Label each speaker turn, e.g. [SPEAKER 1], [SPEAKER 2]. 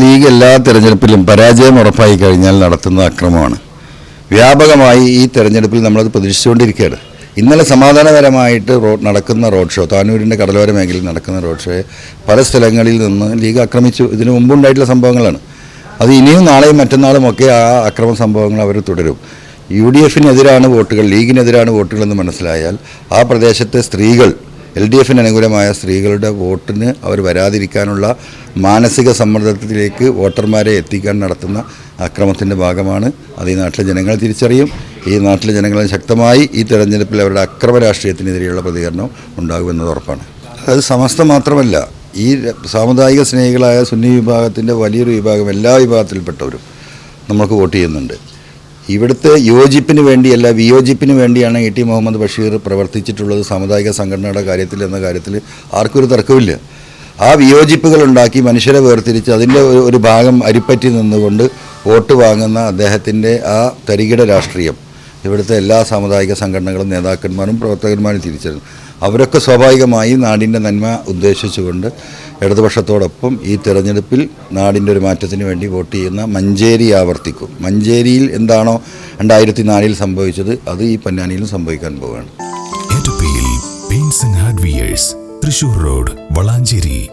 [SPEAKER 1] League എല്ലാ തിരഞ്ഞെടുപ്പിലും പരാജയം ഉറപ്പായി കഴിഞ്ഞാൽ നടത്തുന്ന അക്രമമാണ്. വ്യാപകമായി ഈ തെരഞ്ഞെടുപ്പിൽ നമ്മളത് പ്രതീക്ഷിച്ചുകൊണ്ടിരിക്കുകയാണ്. ഇന്നലെ സമാധാനപരമായിട്ട് റോഡ് നടക്കുന്ന റോഡ് ഷോ താനൂരിന്റെ കടലോര മേഖലയിൽ നടക്കുന്ന റോഡ് ഷോയെ പല സ്ഥലങ്ങളിൽ നിന്ന് ലീഗ് ആക്രമിച്ചു. ഇതിനു മുമ്പുണ്ടായിട്ടുള്ള സംഭവങ്ങളാണ്. അത് ഇനിയും നാളെയും മറ്റന്നാളും ഒക്കെ ആ അക്രമ സംഭവങ്ങൾ അവർ തുടരും. യു ഡി എഫിനെതിരാണ് വോട്ടുകൾ ലീഗിനെതിരാണ് വോട്ടുകളെന്ന് മനസ്സിലായാൽ ആ പ്രദേശത്തെ സ്ത്രീകൾ എൽ ഡി എഫിന് അനുകൂലമായ സ്ത്രീകളുടെ വോട്ടിന് അവർ വരാതിരിക്കാനുള്ള മാനസിക സമ്മർദ്ദത്തിലേക്ക് വോട്ടർമാരെ എത്തിക്കാൻ നടത്തുന്ന അക്രമത്തിന്റെ ഭാഗമാണ്. അത് ഈ നാട്ടിലെ ജനങ്ങൾ തിരിച്ചറിയും. ഈ നാട്ടിലെ ജനങ്ങൾ ശക്തമായി ഈ തെരഞ്ഞെടുപ്പിൽ അവരുടെ അക്രമ രാഷ്ട്രീയത്തിനെതിരെയുള്ള പ്രതികരണം ഉണ്ടാകുമെന്നത് ഉറപ്പാണ്. അത് സമസ്ത മാത്രമല്ല ഈ സാമുദായിക സ്നേഹികളായ സുന്നി വിഭാഗത്തിന്റെ വലിയൊരു വിഭാഗം എല്ലാ വിഭാഗത്തിൽപ്പെട്ടവരും നമുക്ക് വോട്ട് ചെയ്യുന്നുണ്ട്. ഇവിടുത്തെ യോജിപ്പിന് വേണ്ടിയല്ല വിയോജിപ്പിന് വേണ്ടിയാണ് എ ടി മുഹമ്മദ് ബഷീർ പ്രവർത്തിച്ചിട്ടുള്ളത് സാമുദായിക സംഘടനയുടെ കാര്യത്തിൽ എന്ന കാര്യത്തിൽ ആർക്കൊരു തർക്കമില്ല ആ വിയോജിപ്പുകൾ ഉണ്ടാക്കി മനുഷ്യരെ വേർതിരിച്ച് അതിന്റെ ഒരു ഭാഗം അരിപ്പറ്റി നിന്നുകൊണ്ട് വോട്ട് വാങ്ങുന്ന അദ്ദേഹത്തിന്റെ ആ തരികിട രാഷ്ട്രീയം. ഇവിടുത്തെ എല്ലാ സാമുദായിക സംഘടനകളും നേതാക്കന്മാരും പ്രവർത്തകന്മാരും തിരിച്ചറിഞ്ഞു. അവരൊക്കെ സ്വാഭാവികമായി നാടിന്റെ നന്മ ഉദ്ദേശിച്ചുകൊണ്ട് ഇടതുപക്ഷത്തോടൊപ്പം ഈ തെരഞ്ഞെടുപ്പിൽ നാടിന്റെ ഒരു മാറ്റത്തിന് വേണ്ടി വോട്ട് ചെയ്യുന്ന മഞ്ചേരി ആവർത്തിക്കും. മഞ്ചേരിയിൽ എന്താണോ രണ്ടായിരത്തി നാലിൽ സംഭവിച്ചത് അത് ഈ പൊന്നാനിയിലും സംഭവിക്കാൻ പോവുകയാണ്.
[SPEAKER 2] തൃശൂർ റോഡ് വളാഞ്ചേരി.